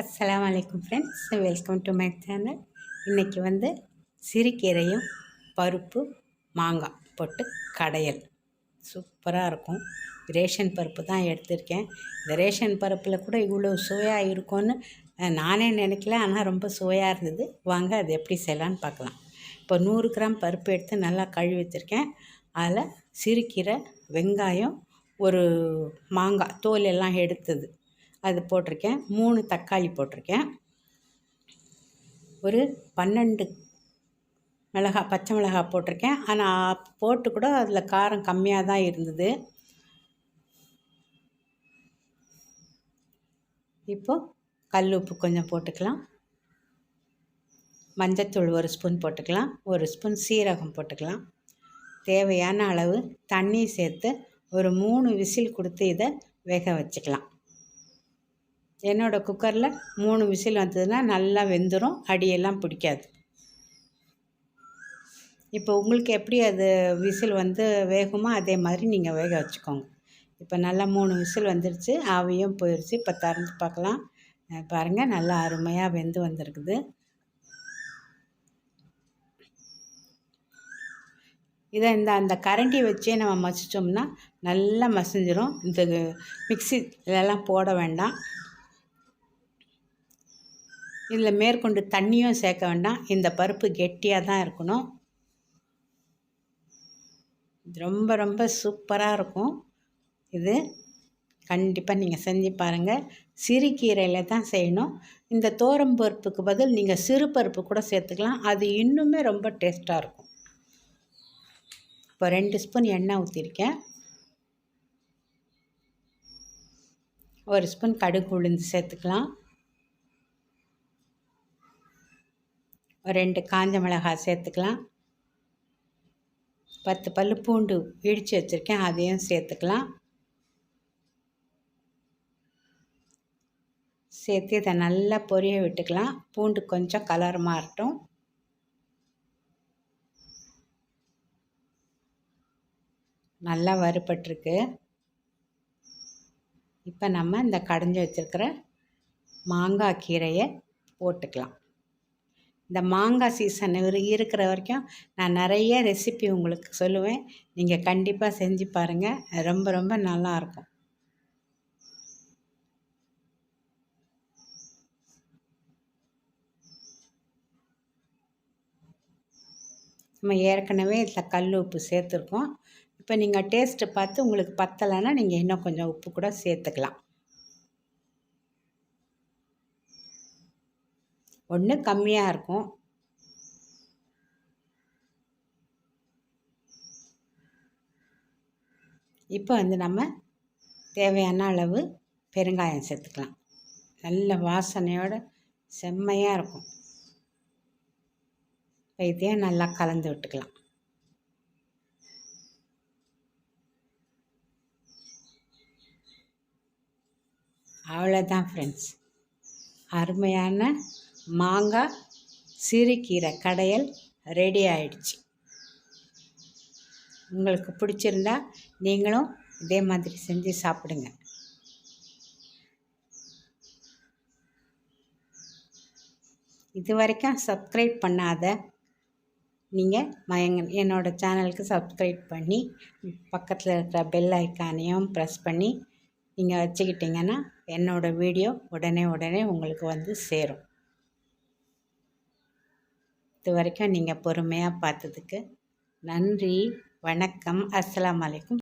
அஸ்லாம் வலைக்கம் friends welcome to my channel இன்றைக்கி வந்து சிறுகீரையும் பருப்பு மாங்காய் போட்டு கடையல். சூப்பராக இருக்கும். ரேஷன் பருப்பு தான் எடுத்திருக்கேன். இந்த ரேஷன் பருப்பில் கூட இவ்வளோ சுவையாக இருக்கும்னு நானே நினைக்கல. ஆனால் ரொம்ப சுவையாக இருந்தது. வாங்க அது எப்படி செய்யலான்னு பார்க்கலாம். இப்போ நூறு கிராம் பருப்பு எடுத்து நல்லா கழுவி வச்சுருக்கேன். அதில் சிறுகீரை வெங்காயம் ஒரு மாங்காய் தோல் எல்லாம் எடுத்தது. அது போட்டிருக்கேன். மூணு தக்காளி போட்டிருக்கேன். ஒரு பன்னெண்டு மிளகா பச்சை மிளகா போட்டிருக்கேன். ஆனால் போட்டு கூட அதில் காரம் கம்மியாக தான் இருந்தது. இப்போது கல் உப்பு கொஞ்சம் போட்டுக்கலாம். மஞ்சத்தூள் ஒரு ஸ்பூன் போட்டுக்கலாம். ஒரு ஸ்பூன் சீரகம் போட்டுக்கலாம். தேவையான அளவு தண்ணி சேர்த்து ஒரு மூணு விசில் கொடுத்து இதை வேக வச்சுக்கலாம். என்னோடய குக்கரில் மூணு விசில் வந்ததுன்னா நல்லா வெந்துடும் அடியெல்லாம் பிடிக்காது. இப்போ உங்களுக்கு எப்படி அது விசில் வந்து வேகுமோ அதே மாதிரி நீங்கள் வேக வச்சுக்கோங்க. இப்போ நல்லா மூணு விசில் வந்துருச்சு ஆவியும் போயிடுச்சு இப்போ திறந்து பார்க்கலாம். பாருங்கள் நல்லா அருமையாக வெந்து வந்திருக்குது. இதை இந்த அந்த கரண்டி வச்சே நம்ம மசித்தோம்னா நல்லா மசிஞ்சிரும். இந்த மிக்சி இதெல்லாம் போட வேண்டாம். இதில் மேற்கொண்டு தண்ணியும் சேர்க்க வேண்டாம். இந்த பருப்பு கெட்டியாக தான் இருக்கணும். ரொம்ப ரொம்ப சூப்பராக இருக்கும். இது கண்டிப்பாக நீங்கள் செஞ்சு பாருங்கள். சிறுகீரையில் தான் செய்யணும். இந்த தோரம் பருப்புக்கு பதில் நீங்கள் சிறு பருப்பு கூட சேர்த்துக்கலாம். அது இன்னுமே ரொம்ப டேஸ்ட்டாக இருக்கும். இப்போ ரெண்டு ஸ்பூன் எண்ணெய் ஊற்றிருக்கேன். ஒரு ஸ்பூன் கடுகு உளுந்து சேர்த்துக்கலாம். ரெண்டு காஞ்ச மிளகாய் சேர்த்துக்கலாம். பத்து பல் பூண்டு இடித்து வச்சுருக்கேன் அதையும் சேர்த்துக்கலாம். சேர்த்து இதை நல்லா பொரிய விட்டுக்கலாம். பூண்டு கொஞ்சம் கலர் மாறட்டும். நல்லா வறுபட்டுருக்கு. இப்போ நம்ம இந்த கடைஞ்சி வச்சுருக்கிற மாங்காய் கீரையை போட்டுக்கலாம். இந்த மாங்காய் சீசன் இருக்கிற வரைக்கும் நான் நிறைய ரெசிபி உங்களுக்கு சொல்லுவேன். நீங்கள் கண்டிப்பாக செஞ்சு பாருங்கள் ரொம்ப ரொம்ப நல்லாயிருக்கும் நம்ம ஏற்கனவே இதில் கல் உப்பு சேர்த்துருக்கோம். இப்போ நீங்கள் டேஸ்ட்டு பார்த்து உங்களுக்கு பத்தலைன்னா நீங்கள் இன்னும் கொஞ்சம் உப்பு கூட சேர்த்துக்கலாம். ஒன்று கம்மியாக இருக்கும். இப்போ வந்து நம்ம தேவையான அளவு பெருங்காயம் சேர்த்துக்கலாம். நல்ல வாசனையோடு செம்மையாக இருக்கும். வைத்தியம் நல்லா கலந்து விட்டுக்கலாம். அவ்வளோதான் ஃப்ரெண்ட்ஸ் அருமையான மாங்காய் சிறுகீரை கடையல் ரெடி ஆயிடுச்சு. உங்களுக்கு பிடிச்சிருந்தா நீங்களும் இதே மாதிரி செஞ்சு சாப்பிடுங்க. இது வரைக்கும் சப்ஸ்கிரைப் பண்ணாத நீங்கள் மயங்க என்னோடய சேனலுக்கு சப்ஸ்கிரைப் பண்ணி பக்கத்தில் இருக்கிற பெல் ஐக்கானையும் ப்ரெஸ் பண்ணி நீங்கள் வச்சுக்கிட்டிங்கன்னா என்னோடய வீடியோ உடனே உடனே உங்களுக்கு வந்து சேரும். இது வரைக்கும் நீங்கள் பொறுமையாக பார்த்ததுக்கு நன்றி வணக்கம் அஸ்லாம் வலைக்கும்